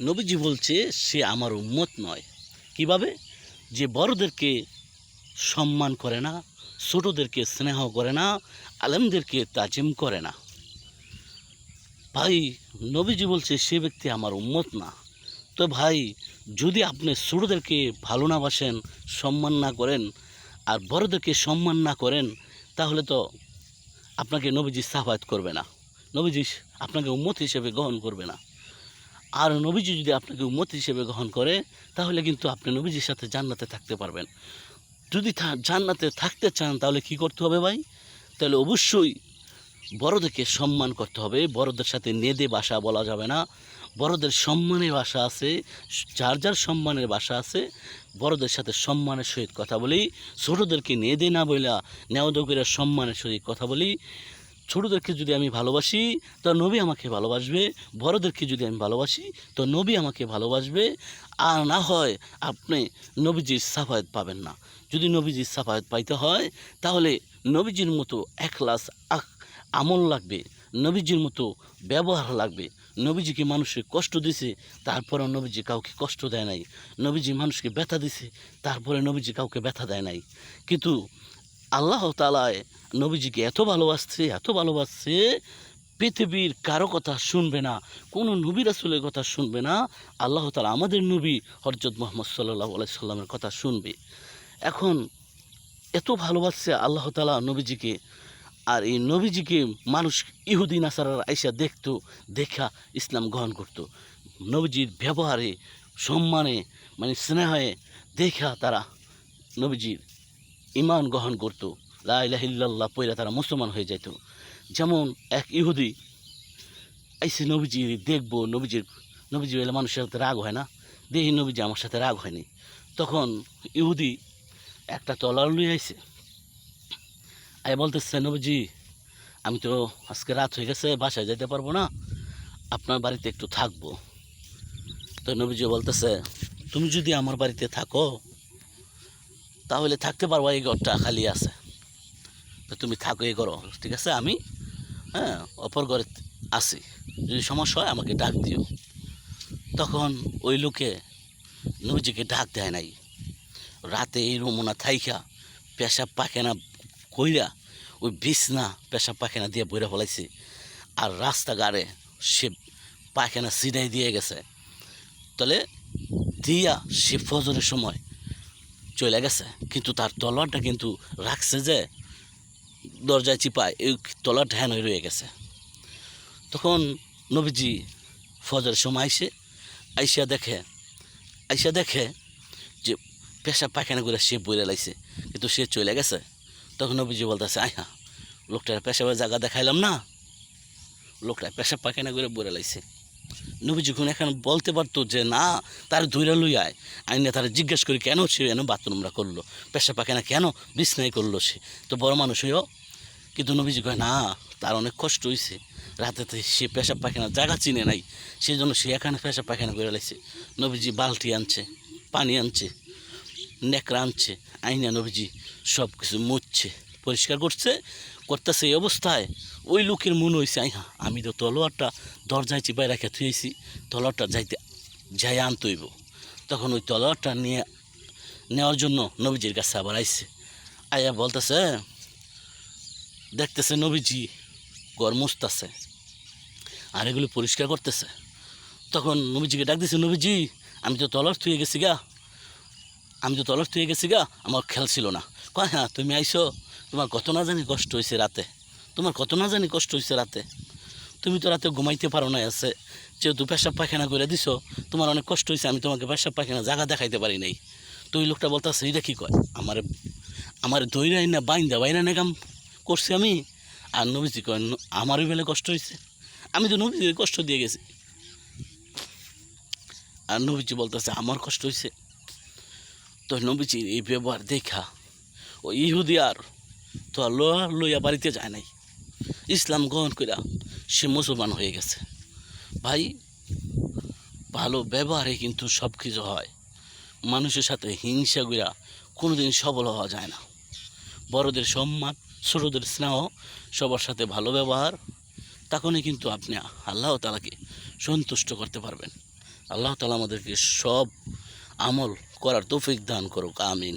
নবীজি বলছে, সে আমার উম্মত নয়। কীভাবে? যে বড়দেরকে সম্মান করে না, ছোটদেরকে স্নেহ করে না, আলেমদেরকে তাজিম করে না। ভাই, নবীজি বলছে, সে ব্যক্তি আমার উম্মত না। তো ভাই, যদি আপনি ছোটদেরকে ভালো না বাসেন, সম্মান না করেন, আর বড়দেরকে সম্মান না করেন, তাহলে তো আপনাকে নবীজি সাফায়াত করবে না। নবীজি আপনাকে উম্মত হিসেবে গ্রহণ করবে না। আর নবীজি যদি আপনাকে উম্মত হিসেবে গ্রহণ করে, তাহলে কিন্তু আপনি নবীজির সাথে জান্নাতে থাকতে পারবেন। যদি জান্নাতে থাকতে চান, তাহলে কি করতে হবে ভাই? তাহলে অবশ্যই বড়দেরকে সম্মান করতে হবে। বড়দের সাথে নেদে ভাষা বলা যাবে না। বড়দের সম্মানের ভাষা আছে, যার যার সম্মানের ভাষা আছে, বড়দের সাথে সম্মানের সহিত কথা বলি। ছোটোদেরকে নেদে না বইলা নেওয়া সম্মানের সহিত কথা বলি। ছোটোদেরকে যদি আমি ভালোবাসি, তো নবী আমাকে ভালোবাসবে। বড়দেরকে যদি আমি ভালোবাসি, তো নবী আমাকে ভালোবাসবে। আর না হয় আপনি নবীজির সাফায়াত পাবেন না। যদি নবীজির সাফায়াত পাইতে হয়, তাহলে নবীজির মতো একলাস আখ- আমল লাগবে। নবীজির মতো ব্যবহার লাগবে। নবীজিকে মানুষকে কষ্ট দিছে তারপরে নবীজি কাউকে কষ্ট দেয় নাই। নবীজি মানুষকে ব্যথা দিছে, তারপরে নবীজি কাউকে ব্যথা দেয় নাই। কিন্তু আল্লাহ তালায় নবীজিকে এত ভালোবাসছে এত ভালোবাসছে, পৃথিবীর কারও কথা শুনবে না, কোনো নবী রাসুলের কথা শুনবে না, আল্লাহ তালা আমাদের নবী হরজত মোহাম্মদ সাল্লাহ সাল্লামের কথা শুনবে। এখন এত ভালোবাসছে আল্লাহ তালা নবীজিকে, আর এই নবীজিকে মানুষ ইহুদিন আসারার আইসা দেখত, দেখা ইসলাম গ্রহণ করতো। নবীজির ব্যবহারে, সম্মানে মানে স্নেহে দেখা তারা নবীজির ইমান গ্রহণ করতো। লাহিল্লাহ পয়লা তারা মুসলমান হয়ে যেত যেমন এক ইহুদি আইসে নবীজি, দেখব নবীজির, নবীজি এলে মানুষের সাথে রাগ হয় না? দেখি নবীজি আমার সাথে রাগ হয়নি। তখন ইহুদি একটা তলার লুই আইসে আই বলতেছে, নবীজি, আমি তো আজকে রাত হয়ে গেছে, বাসায় যেতে পারব না। আপনার বাড়িতে একটু থাকব। তো নবীজি বলতেছে, তুমি যদি আমার বাড়িতে থাকো তাহলে থাকতে পারব, এই ঘরটা খালি আছে। তো তুমি থাকো এই ঘর, ঠিক আছে? আমি হ্যাঁ অপর ঘরে আসি যদি সমস্যা হয় আমাকে ডাক দিও। তখন ওই লোকে নবীজিকে ডাক দেয় নাই। রাতে এই রুমনা থাইকা পেশাব পায়খানা কইরা ওই বিছনা পেশাব পায়খানা দিয়ে বইরা ফেলাইছে। আর রাস্তাঘাটে সে পায়খানা সিধাই দিয়ে গেছে। তাহলে দিয়া সে ফজরের সময় চলে গেছে, কিন্তু তার তলোয়ারটা কিন্তু রাখছে যে দরজায় চিপায়, এই তলোয়ারটা হ্যান হয়ে রয়ে গেছে। তখন নবীজি ফজরের সময় আইসে আইসা দেখে আইসা দেখে যে পেশাব পায়খানা করে সে বইরে লাইছে, কিন্তু সে চলে গেছে। তখন নবীজি বলতেছে আই হ্যাঁ লোকটার পেশাবের জায়গা দেখাইলাম না। লোকটা পেশাব পায়খানা করে বইরে লাইছে। নবীজি কোন এখন বলতে পারতো যে, না, তার ধৈর্য লই আয়। আইনে তারা জিজ্ঞেস করি, কেন সে এনে বাথরুমরা করল? পেশা পায়খানা কেন বিছনাই করল সে? তো বড় মানুষ হইও, কিন্তু নবীজি কয়, না, তার অনেক কষ্ট হয়েছে রাতেতে সে পেশাব পায়খানা জায়গা চিনে নাই। সেই জন্য সে এখানে পেশাব পায়খানা করে লাইছে। নবীজি বালতি আনছে, পানি আনছে, নেকড়া আনছে, আইনা নবীজি সব কিছু মুছছে, পরিষ্কার করছে। করতেছে এই অবস্থায়, ওই লোকের মন হয়েছে আইহা, আমি তো তলোয়ারটা দরজায় চিপায় রেখে থুয়েছি তলোয়ারটা যাইতে যাই আনতইব তখন ওই তলোয়ারটা নিয়ে, নেওয়ার জন্য নবীজির কাছে আবার আইসে আইয়া বলতেছে দেখতেছে নবীজি ঘর মুছতেছে, আর এগুলো পরিষ্কার করতেছে। তখন নবীজিকে ডাক দিছে, নবীজি, আমি তো তলর থুয়ে গেছি গা, আমি তো তলর থুয়ে গেছি গা, আমার খেয়াল ছিল না। কয় হ্যাঁ তুমি আইসো তোমার কত না জানি কষ্ট হয়েছে রাতে। তোমার কত না জানি কষ্ট হয়েছে রাতে। তুমি তো রাতে ঘুমাইতে পারো না আছে। যেহেতু পেশাব পায়খানা করে দিছো, তোমার অনেক কষ্ট হয়েছে আমি তোমাকে পেশাব পায়খানা জায়গা দেখাইতে পারি নাই। তো ওই লোকটা বলতেছে, এইটা কী কয়? আমার আমার দইরাই না বাইন্দা, বাইরা না কাম করছি আমি। আর নবীজি কয়, "ন- আমারই বেলে কষ্ট হয়েছে আমি তো নবীজিকে কষ্ট দিয়ে গেছি। আর নবীজি বলতেছে, আমার কষ্ট হয়েছে তো নবীজির এই ব্যবহার দেখা। ও ইহুদি আর তো লোয়া লইয়া বাড়িতে যায় নাই। ইসলাম গ্রহণ কইরা সে মুসলমান হয়ে গেছে। ভাই, ভালো ব্যবহারে কিন্তু সব কিছু হয়। মানুষের সাথে হিংসা কইরা কোনোদিন সবল হওয়া যায় না। বড়দের সম্মান, ছোটদের স্নেহ, সবার সাথে ভালো ব্যবহার, তখনই কিন্তু আপনি আল্লাহ তালাকে সন্তুষ্ট করতে পারবেন। আল্লাহ তালা আমাদেরকে সব আমল করার তৌফিক দান করুক, আমিন।